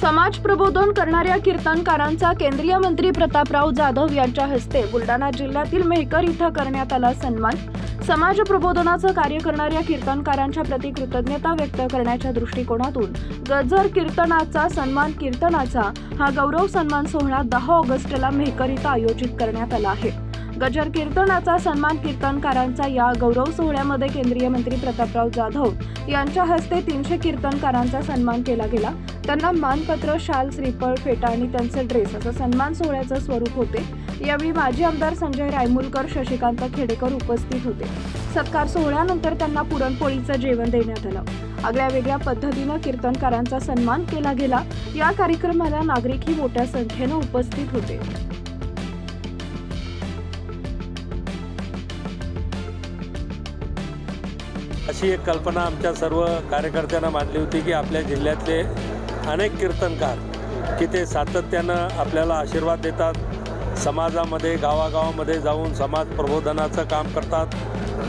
समाज प्रबोधन करणाऱ्या कीर्तनकारांचा केंद्रीय मंत्री प्रतापराव जाधव यांच्या हस्ते बुलढाणा जिल्ह्यातील मेहकर इथं करण्यात आला सन्मान. समाज प्रबोधनाचं कार्य करणाऱ्या कीर्तनकारांच्या प्रति कृतज्ञता व्यक्त करण्याच्या दृष्टिकोनातून गजर कीर्तनाचा सन्मान कीर्तनाचा हा गौरव सन्मान सोहळा दहा ऑगस्टला मेहकर इथं आयोजित करण्यात आला आहे. गजर कीर्तनाचा सन्मान कीर्तनकारांचा या गौरव सोहळ्यामध्ये केंद्रीय मंत्री प्रतापराव जाधव यांच्या हस्ते तीनशे कीर्तनकारांचा सन्मान केला गेला. त्यांना मानपत्र शाल श्रीफळ फेटा आणि त्यांचे ड्रेस असं सन्मान सोहळ्याचं स्वरूप होते. यावेळी माजी आमदार संजय रायमुलकर शशिकांत खेडेकर उपस्थित होते. सत्कार सोहळ्यानंतर त्यांना पुरणपोळीचं जेवण देण्यात आलं. आगळ्या वेगळ्या पद्धतीनं कीर्तनकारांचा सन्मान केला गेला. या कार्यक्रमाला नागरिकही मोठ्या संख्येनं उपस्थित होते. अशी एक कल्पना आमच्या सर्व कार्यकर्त्यांना मांडली होती की आपल्या जिल्ह्यातले अनेक कीर्तनकार की ते सातत्यानं आपल्याला आशीर्वाद देतात. समाजामध्ये गावागावामध्ये जाऊन समाज प्रबोधनाचं काम करतात.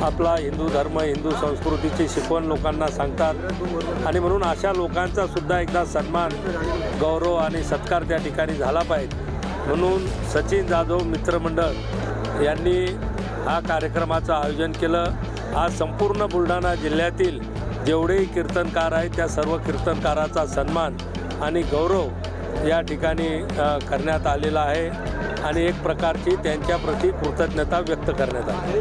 आपला हिंदू धर्म हिंदू संस्कृतीची शिकवण लोकांना सांगतात. आणि म्हणून अशा लोकांचा सुद्धा एकदा सन्मान गौरव आणि सत्कार त्या ठिकाणी झाला पाहिजे. म्हणून सचिन जाधव मित्रमंडळ यांनी हा कार्यक्रमाचं आयोजन केलं. आज संपूर्ण बुलढाणा जिल्ह्यातील जेवढेही कीर्तनकार आहेत त्या सर्व कीर्तनकाराचा सन्मान आणि गौरव या ठिकाणी करण्यात आलेला आहे आणि एक प्रकारची त्यांच्याप्रती कृतज्ञता व्यक्त करण्यात आली.